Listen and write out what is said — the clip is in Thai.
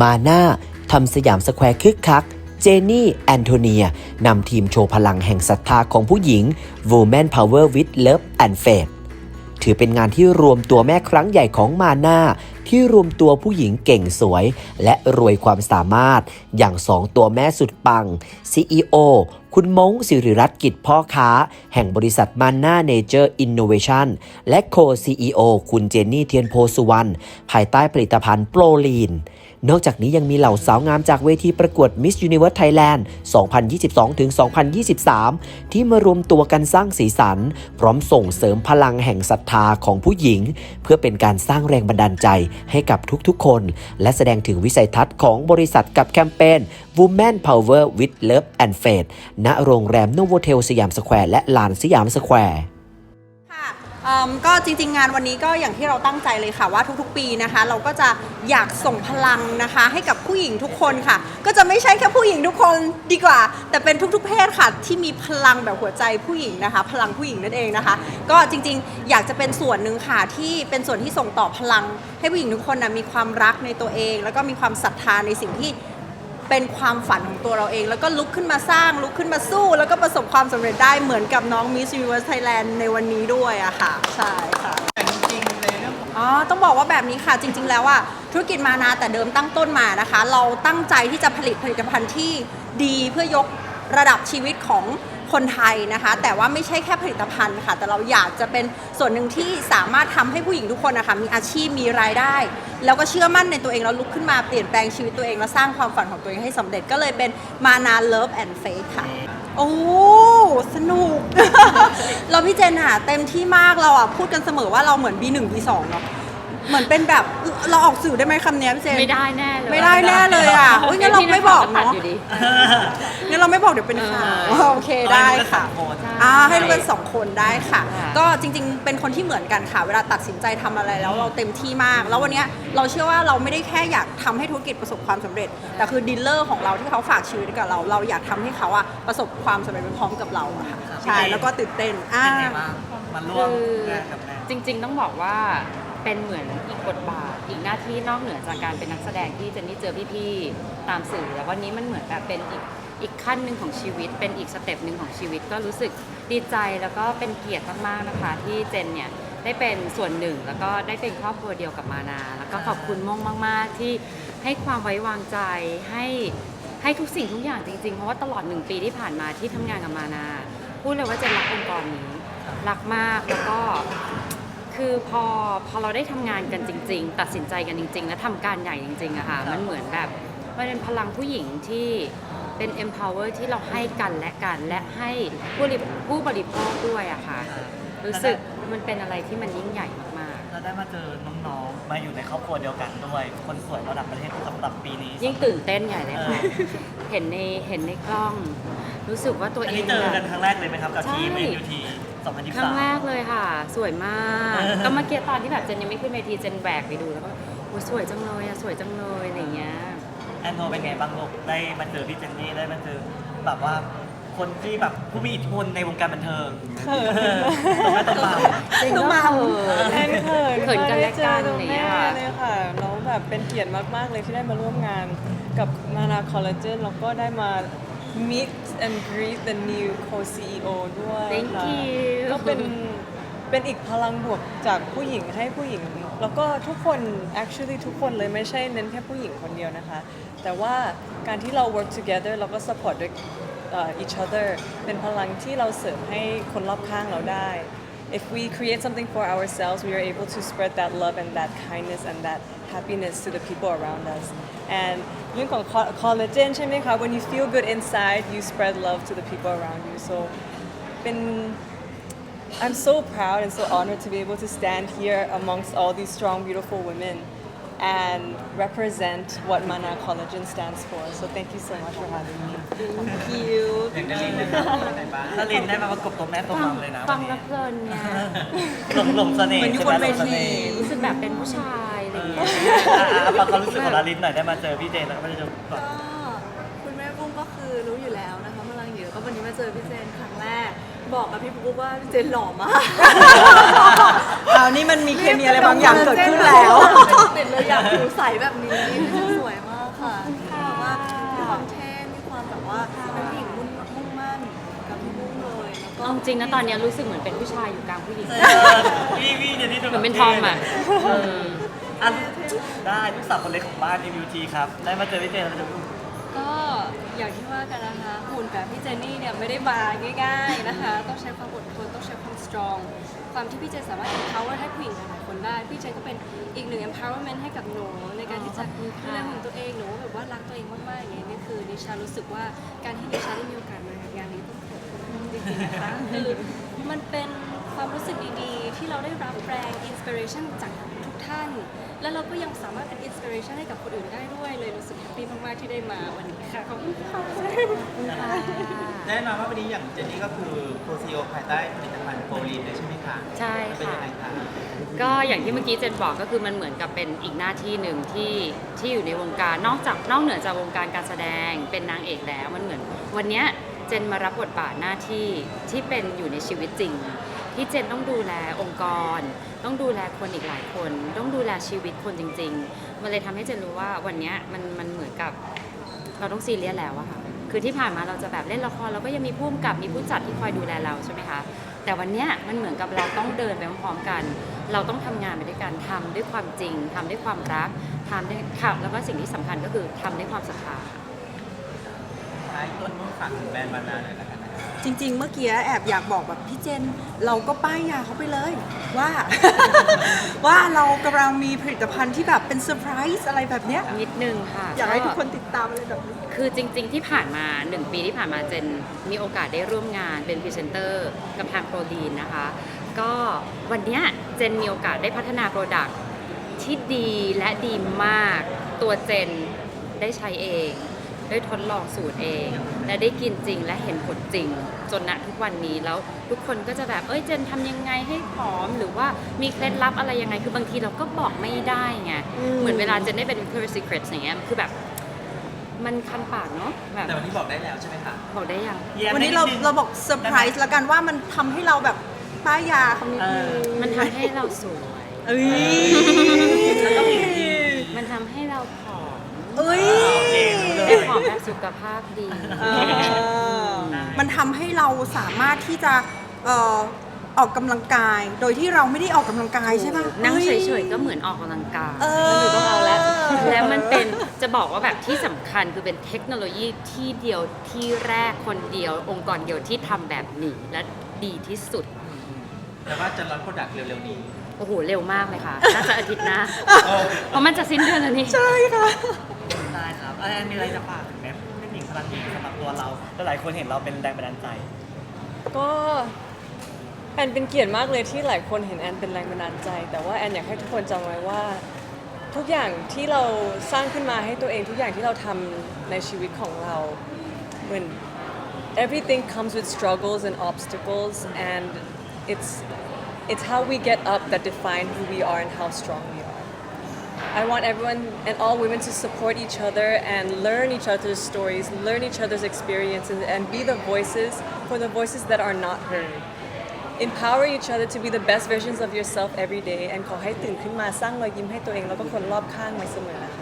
มาน่าทำสยามสแควร์คึกคัก เจนี่ แอนโทเนียนำทีมโชว์พลังแห่งศรัทธาของผู้หญิง Woman Power with Love and Faith ถือเป็นงานที่รวมตัวแม่ครั้งใหญ่ของมาน่าที่รวมตัวผู้หญิงเก่งสวย และรวยความสามารถ อย่างสองตัวแม่สุดปัง CEO คุณมงสิริรัตน์กิจพ่อค้า แห่งบริษัทมาน่าเนเจอร์อินโนเวชันและโค CEO คุณเจนนี่เทียนโพสุวรรณภายใต้ผลิตภัณฑ์โปรลีน นอกจากนี้ยังมีเหล่าสาวงามจากเวทีประกวด Miss Universe Thailand 2022-2023 ที่มารวมตัวกันสร้างสีสัน พร้อมส่งเสริมพลังแห่งศรัทธาของผู้หญิง เพื่อเป็นการสร้างแรงบันดาลใจให้กับทุกๆคน และแสดงถึงวิสัยทัศน์ของบริษัทกับแคมเปญ Women Power with Love and Faith ณโรงแรมโนโวเทลสยามสแควร์และลานสยามสแควร์ อิ่มก็จริง ๆ งานวันนี้ก็อย่างที่เราตั้งใจเลยค่ะว่าทุกๆ ปีนะคะ เราก็จะอยากส่งพลังนะคะ ให้กับผู้หญิงทุกคนค่ะ ก็จะไม่ใช่แค่ผู้หญิงทุกคนดีกว่า แต่เป็นทุกๆ เพศค่ะ ที่มีพลังแบบหัวใจผู้หญิงนะคะ พลังผู้หญิงนั่นเองนะคะ ก็จริง ๆ อยากจะเป็นส่วนหนึ่งค่ะที่เป็นส่วนที่ส่งต่อพลัง ให้ผู้หญิงทุกคนนะมีความรักในตัวเอง แล้วก็มีความศรัทธาในสิ่งที่ เป็นความฝันของตัวเราเอง แล้วก็ลุกขึ้นมาสร้างลุกขึ้นมาสู้ แล้วก็ประสบความสำเร็จได้เหมือนกับน้อง Miss Universe Thailand ในวันนี้ด้วยอะค่ะ ใช่ค่ะ แต่จริงๆในเรื่องของอ๋อ ต้องบอกว่าแบบนี้ค่ะ จริง ๆ แล้วอะธุรกิจมานาแต่เดิมตั้งต้นมานะคะ เราตั้งใจที่จะผลิตผลิตภัณฑ์ที่ดีเพื่อยกระดับชีวิตของ คนไทยนะคะ แต่ว่าไม่ใช่แค่ผลิตภัณฑ์ค่ะ แต่เราอยากจะเป็นส่วนหนึ่งที่สามารถทำให้ผู้หญิงทุกคนนะคะมีอาชีพมีรายได้ แล้วก็เชื่อมั่นในตัวเองแล้วลุกขึ้นมาเปลี่ยนแปลงชีวิตตัวเองแล้วสร้างความฝันของตัวเองให้สำเร็จก็เลยเป็นมานา Love and Faith ค่ะ โอ้สนุก เราพี่เจนอะเต็มที่มากเราอะพูดกันเสมอว่าเราเหมือน B1 B2 เนาะ เหมือนเป็นแบบเราออกสื่อได้ไหมคำเนี้ยพี่เจนไม่ได้แน่เลยไม่ได้แน่เลยอะอุ้ยงั้นเราไม่บอกตัดเนาะอยู่ดีงั้นเราไม่บอกเดี๋ยวเป็นข่าวเออโอเคได้ค่ะเอาให้รู้กันสองคน อ่าให้รู้กันสองคนได้ค่ะ ค่ะ ก็จริงๆ เป็นคนที่เหมือนกันค่ะ เวลาตัดสินใจทำอะไรแล้วเราเต็มที่มาก แล้ววันเนี้ยเราเชื่อว่าเราไม่ได้แค่อยากทำให้ธุรกิจประสบความสำเร็จ แต่คือดีลเลอร์ของเราที่เขาฝากชีวิตกับเรา เราอยากทำให้เขาอะประสบความสำเร็จไปพร้อมกับเราอะค่ะ ใช่ แล้วก็ตื่นเต้นอ่า เป็นไงบ้างมาร่วมคืองานกับแม่ จริง ๆ ต้องบอกว่า เป็นเหมือนอีกบทบาท อีกหน้าที่นอกเหนือจากการเป็นนักแสดงที่เจนนี่เจอพี่ๆตามสื่อแล้ววันนี้มันเหมือนแบบเป็นอีกอีกขั้นหนึ่งของชีวิต เป็นอีกสเต็ปหนึ่งของชีวิต ก็รู้สึกดีใจแล้วก็เป็นเกียรติมากๆนะคะ ที่เจนเนี่ยได้เป็นส่วนหนึ่งแล้วก็ได้เป็นครอบครัวเดียวกับมานา แล้วก็ขอบคุณม่งมาก ๆ ที่ให้ความไว้วางใจให้ให้ทุกสิ่งทุกอย่างจริงๆ เพราะว่าตลอดหนึ่งปีที่ผ่านมาที่ทำงานกับมานา พูดเลยว่าเจนรักองค์กรนี้รักมากแล้วก็ คือพอพอเราได้ทำงานกันจริง ๆ ตัดสินใจกันจริง ๆ และทำการใหญ่จริงๆอะค่ะมันเหมือนแบบมันเป็นพลังผู้หญิงที่เป็น empower ที่เราให้กันและกันและให้ผู้บริผู้บริโภคด้วยอะค่ะ รู้สึกมันเป็นอะไรที่มันยิ่งใหญ่มากเราได้มาเจอน้องๆ มาอยู่ในครอบครัวเดียวกันด้วย คนสวยระดับประเทศสำหรับปีนี้ ๆ ยิ่งตื่นเต้นใหญ่เลยค่ะ เห็นในเห็นในกล้อง รู้สึกว่าตัวอันเอนี้งเจอแบกันบครั้งแรกเลยไหมครับกับทีม ใช่ NUT ครั้งแรก2023เลยค่ะ สวยมากเออก็เมื่อกี้ตอนที่แบบเจนยังไม่ขึ้นเวทีเจนแหวกไปดูแล้วก็โอ้ยสวยจังเลยอะสวยจังเลยอะไรอย่างเงี้ยแอนโทเป็นไงบ้างลูกได้มาเจอพี่เจนนี่ได้มาเจอแบบว่าคนที่แบบผู้มีอิทธิพลในวงการบันเทิงเขินต้องไม่ต้องเบาต้องมาแอนเขินเขินกันและกันได้เจออย่างเงี้ยแม่เลยค่ะแล้วแบบเป็นเกียรติมากๆเลยที่ได้มาร่วมงานกับนานาคอลลาเจนแล้วก็ได้มา meet and greet the new co-CEO ด้วย Thank ค่ะ you ก็เป็นเป็นอีกพลังบวกจากผู้หญิงให้ผู้หญิง แล้วก็ทุกคน actually ทุกคนเลยไม่ใช่เน้นแค่ผู้หญิงคนเดียวนะคะ แต่ว่าการที่เรา work together แล้วก็ support ด้วยเอ่อ each other เป็นพลังที่เราเสริมให้คนรอบข้างเราได้ if we create something for ourselves, we are able to spread that love and that kindness and that happiness to the people around us. And เรื่องของ co- collagen ใช่ไหมคะ when you feel good inside, you spread love to the people around you. So เป็น I'm so proud and so honored to be able to stand here amongst all these strong, beautiful women and represent what Mana Collagen stands for. So thank you so much for having me. คิว อย่างดารินนะครับดารินได้มาประกบตัวแม่ตัว ฟั มั ง มเลยนะ ฟั วั ง นนี้ แล้วเพลินไง หลงหลงเสน่ห์ เหมือนอยู่ ใช่ไหม บนเวที หลงสน่ห์ รู้สึกแบบเป็นผู้ชาย อะไรอย่างเงี้ยอะอะฟังความรู้สึกของดารินหน่อยได้มาเจอพี่เจนแล้วก็ไม่ได้เจอก่อน ก็คุณแม่ปุ้มก็คือรู้อยู่แล้วนะคะพลังเยอะก็วันนี้มาเจอพี่เจนครั้งแรก บอกกับพี่ปุ๊กว่าพี่เจนหล่อมากเอานี่มันมีเคมีอะไรบางอย่างเกิดขึ้นแล้ว ติดเลยอยากผิวใสแบบนี้พี่เจนสวยมากค่ะแบบว่ามีความเท่มีความแบบว่าเป็นผู้หญิงมุ่งมุ่งมั่นกับพี่บุ้งเลยแล้วก็เอาจริงนะตอนเนี้ยรู้สึกเหมือนเป็นผู้ชายอยู่กลางผู้หญิงเออพี่พี่เดี๋ยวนี้ดูเหมือนเป็นทอมอะเออ อันได้ลูกสาวคนเล็กของบ้าน MUT ครับ ได้มาเจอพี่เจนแล้วจะพูก็อย่างที่ว่ากันนะคะหุ่นแบบพี่เจนนี่เนี่ยไม่ได้มาง่ายๆนะคะ ต้องใช้ความอดทนต้องใช้ความ strong ความที่พี่เจนสามารถ empower ให้ผู้หญิงหลายๆคนได้ พี่เจนก็เป็นอีกหนึ่ง empowerment ให้กับหนูในการที่จะดูแลหุ่นตัวเองหนูแบบว่ารักตัวเองมากๆอย่างนี้ยนี่คือดิฉันรู้สึกว่าการที่ดิฉันได้มีโอกาสมางานนี้ต้องขอบคุณจริงๆนะคะคือมันเป็น ความรู้สึกดีๆ ที่เราได้รับแรง inspiration จากทุกท่าน แล้วเราก็ยังสามารถเป็น inspiration ให้กับคนอื่นได้ด้วยเลยรู้สึกแฮปปี้มากๆที่ได้มาวันนี้ค่ะขอบคุณค่ะแน่นอนว่าวันนี้อย่างเจนนี่ก็คือโคซีโอภายใต้ผลิตภัณฑ์โฟลีนเลยใช่ไหมคะใช่มันเป็นค่ะยังไงคะก็อย่างที่เมื่อกี้เจนบอกก็คือมันเหมือนกับเป็นอีกหน้าที่หนึ่งที่ที่อยู่ในวงการนอกจากนอกเหนือจากวงการการแสดงเป็นนางเอกแล้วมันเหมือน วันเนี้ยเจนมารับบทบาทหน้าที่ที่เป็นอยู่ในชีวิตจริง ที่เจนต้องดูแลองค์กร ต้องดูแลคนอีกหลายคน ต้องดูแลชีวิตคนจริง ๆ มันเลยทำให้เจนรู้ว่าวันนี้มันมันเหมือนกับเราต้องซีเรียสแล้วอะค่ะคือที่ผ่านมาเราจะแบบเล่นละครเราก็ยังมีผู้กำกับมีผู้จัดที่คอยดูแลเราใช่ไหมคะแต่วันนี้มันเหมือนกับเราต้องเดินไปพร้อมๆกัน เราต้องทำงานไปด้วยกันทำด้วยความจริงทำด้วยความรักทำด้วยทำแล้วก็สิ่งที่สำคัญก็คือทำด้วยความศรัทธาท้ายต้นฝากถึงแบรนด์บานาหน่อยละกัน จริง ๆ เมื่อกี้แอบอยากบอกแบบพี่เจน เราก็ป้ายยาเขาไปเลย ว่า ว่าเรากำลังมีผลิตภัณฑ์ที่แบบเป็นเซอร์ไพรส์อะไรแบบเนี้ยนิดนึงค่ะอยากให้ทุกคนติดตามอะไรแบบนี้ คือจริง ๆ ที่ผ่านมา 1 ปีที่ผ่านมาเจนมีโอกาสได้ร่วมงานเป็นพรีเซนเตอร์กับทางโปรดีนนะคะ ก็วันเนี้ยเจนมีโอกาสได้พัฒนาโปรดักต์ที่ดีและดีมาก ตัวเจนได้ใช้เอง ได้ทดลองสูตรเอง และได้กินจริงและเห็นผลจริง จนณทุกวันนี้แล้วทุกคนก็จะแบบเอ้ยเจนทำยังไงให้ผอมหรือว่ามีเคล็ดลับอะไรยังไง คือบางทีเราก็บอกไม่ได้ไงอืมเหมือนเวลาเจนได้เป็น Victoria's Secret อย่างเงี้ยคือแบบมันคันปากเนาะแบบแต่วันนี้บอกได้แล้วใช่ไหมคะบอกได้ยังแย้มวันนี้ได้เราดงเราบอกเซอร์ไพรส์ละกันว่ามันทำให้เราแบบป้ายยาเขานิดนึงมันทำให้เราสวยเอ้ยแล้วก็ผิวดีมันทำให้เราผอม เอ้ยโอเครู้เลยเป็นผอมแบบสุขภาพดี เออมันทำให้เราสามารถที่จะเอ่อออกกำลังกาย โดยที่เราไม่ได้ออกกำลังกายใช่ปะนั่งเฉฮ้ยๆก็เหมือนออกกำลังกายเออต้องเอาแล้ว แล้วมันเป็นจะบอกว่าแบบที่สำคัญคือเป็นเทคโนโลยีที่เดียวที่แรกคนเดียว องค์กรเดียวที่ทำแบบนี้และดีที่สุด แต่ว่าจะร้อนโปรดักต์เร็วๆนี้ โอ้โห เร็วมากเลยค่ะ น่าจะอาทิตย์หน้า เพราะมันจะสิ้นเดือนแล้วนี่ ใช่ค่ะ ได้ครับอันมีอะไรจะฝากถึงแม่เป็นหญิงพลังหญิงสำหรับตัวเราหลายๆคนเห็นเราเป็นแรงบันดาลใจ ก็แอนเป็นเกียรติมากเลยที่หลายคนเห็นแอนเป็นแรงบันดาลใจ แต่ว่าแอนอยากให้ทุกคนจำไว้ว่า ทุกอย่างที่เราสร้างขึ้นมาให้ตัวเองทุกอย่างที่เราทำในชีวิตของเราเหมือน everything comes with struggles and obstacles and it's it's how we get up that define who we are and how strong we are I want everyone and all women to support each other and learn each other's stories, learn each other's experiences, and be the voices for the voices that are not heard. Empower each other to be the best versions of yourself every day, and ขอให้ตื่นขึ้นมาสร้างรอยยิ้มให้ตัวเองแล้วก็คนรอบข้างไว้เสมอนะคะ ะ